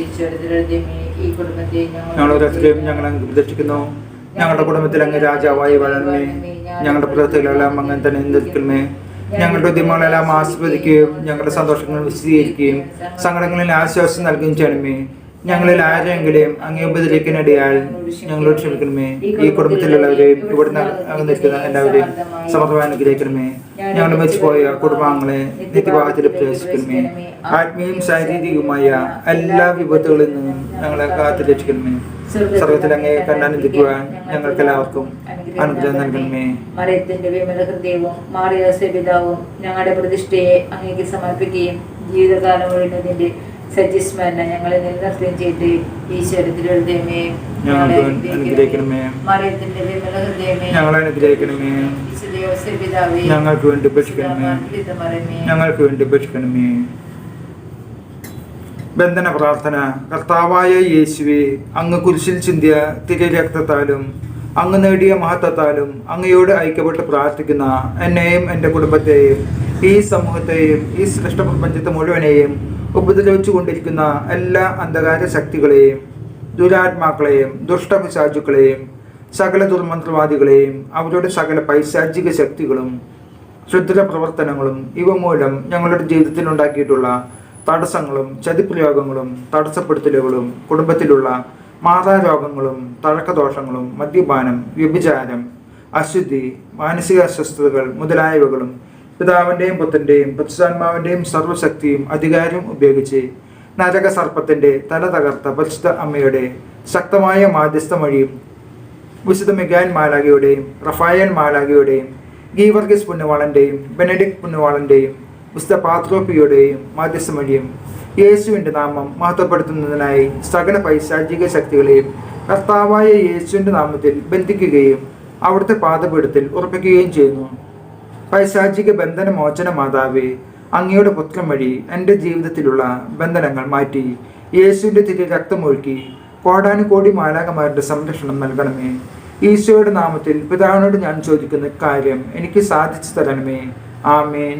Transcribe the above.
ഈ കുടുംബത്തെ ഞങ്ങൾ ഞങ്ങൾ ഉപദേശിക്കുന്നു. ഞങ്ങളുടെ കുടുംബത്തിൽ അങ്ങ് രാജാവായി വളരണമേ ഞങ്ങളുടെ പ്രവൃത്തികളെല്ലാം അങ്ങനെ തന്നെ നിൽക്കണമേ ഞങ്ങളുടെ ഉദ്യമങ്ങളെല്ലാം ആസ്വദിക്കുകയും ഞങ്ങളുടെ സന്തോഷങ്ങൾ വിശദീകരിക്കുകയും സങ്കടങ്ങളിൽ ആശ്വാസം നൽകുകയും ചെയ്യണമേ. ഞങ്ങളിൽ ആരെങ്കിലും അങ്ങേ ഉപദ്രവിക്കാനിടയാൽ ഞങ്ങളോട് ക്ഷമിക്കണമേ. ഈ കുടുംബത്തിലുള്ളവരെയും ഇവിടുന്ന് നിൽക്കുന്ന എല്ലാവരെയും സമർത്ഥമായി അനുഗ്രഹിക്കണമേ. ഞങ്ങളുടെ മരിച്ചുപോയ കുടുംബാംഗങ്ങളെ നിത്യഭാഗത്തിൽ പ്രവേശിക്കണമേ. ആത്മീയവും ശാരീരികവുമായ എല്ലാ വിപത്തുകളിൽ നിന്നും ഞങ്ങളെ കാത്തു രക്ഷിക്കണമേ സർവത്തിൽ അങ്ങേ കണ്ണാനന്ദിക്കുവാൻ ഞങ്ങൾക്ക് എല്ലാവർക്കും അനുഗ്രഹം നൽകണമേ. മറിയത്തിന്റെ വിമല ഹൃദയവും മാറിയ പിതാവും ഞങ്ങളുടെ പ്രതിഷ്ഠയെ അങ്ങേക്ക് സമർപ്പിക്കുകയും ജീവിതകാലം സജ്ജസ്മരണ ഞങ്ങളെ നിലനിർത്തുകയും ചെയ്ത് ഈശ്വരത്തിൽ എഴുതിയമേ ഞങ്ങൾക്ക് വേണ്ടി ഉപേക്ഷിക്കണമേ. ഞങ്ങൾക്ക് വേണ്ടി ഉപേക്ഷിക്കണമേ. ബന്ധന പ്രാർത്ഥന. കർത്താവായ യേശുവെ അങ്ങ് കുരിശിൽ ചിന്തിയ തിരി രക്തത്താലും അങ്ങ് നേടിയ മഹത്വത്താലും അങ്ങയോട് ഐക്യപ്പെട്ട് പ്രാർത്ഥിക്കുന്ന എന്നെയും എന്റെ കുടുംബത്തെയും ഈ സമൂഹത്തെയും ഈ സൃഷ്ടപ്രപഞ്ചത്തെ മുഴുവനെയും ഉപദ്രവിച്ചു കൊണ്ടിരിക്കുന്ന എല്ലാ അന്ധകാര ശക്തികളെയും ദുരാത്മാക്കളെയും ദുഷ്ടപിശാചുക്കളെയും സകല ദുർമന്ത്രവാദികളെയും അവരുടെ സകല പൈശാചിക ശക്തികളും ക്ഷുദ്ര പ്രവർത്തനങ്ങളും ഇവ മൂലം ഞങ്ങളുടെ ജീവിതത്തിൽ ഉണ്ടാക്കിയിട്ടുള്ള തടസ്സങ്ങളും ചതിപ്രയോഗങ്ങളും തടസ്സപ്പെടുത്തലുകളും കുടുംബത്തിലുള്ള മാതാരോഗങ്ങളും തഴക്കദോഷങ്ങളും മദ്യപാനം വ്യഭിചാരം അശുദ്ധി മാനസിക അസ്വസ്ഥതകൾ മുതലായവകളും പിതാവിന്റെയും പുത്രന്റെയും പരിശുദ്ധാത്മാവിന്റെയും സർവശക്തിയും അധികാരവും ഉപയോഗിച്ച് നരക സർപ്പത്തിന്റെ തല തകർത്ത പരിശുദ്ധ അമ്മയുടെ ശക്തമായ മാധ്യസ്ഥം വഴിയും വിശുദ്ധ മിഗാൻ മാലാഗയുടെയും റഫായൽ മാലാഗയുടെയും ഗീവർഗീസ് പുണ്യവാളന്റെയും ബെനഡിക് പുണ്യവാളന്റെയും വിശുദ്ധ പാത്രോപ്പിയുടെയും മാധ്യസ്ഥം വഴിയും യേശുവിന്റെ നാമം മഹത്വപ്പെടുത്തുന്നതിനായി സകല പൈശാചിക ശക്തികളെയും കർത്താവായ യേശുവിന്റെ നാമത്തിൽ ബന്ധിക്കുകയും അവിടുത്തെ പാതപീഠത്തിൽ ഉറപ്പിക്കുകയും ചെയ്യുന്നു. പൈശാചിക ബന്ധന മോചന മാതാവേ അങ്ങയുടെ പുത്രം വഴി എന്റെ ജീവിതത്തിലുള്ള ബന്ധനങ്ങൾ മാറ്റി. യേശുവിന്റെ തിരി രക്തമൊഴുക്കി കോടാനുകോടി മാലാകമാരുടെ സംരക്ഷണം നൽകണമേ. ഈശോയുടെ നാമത്തിൽ പിതാവിനോട് ഞാൻ ചോദിക്കുന്ന കാര്യം എനിക്ക് സാധിച്ചു തരണമേ. ആമേൻ.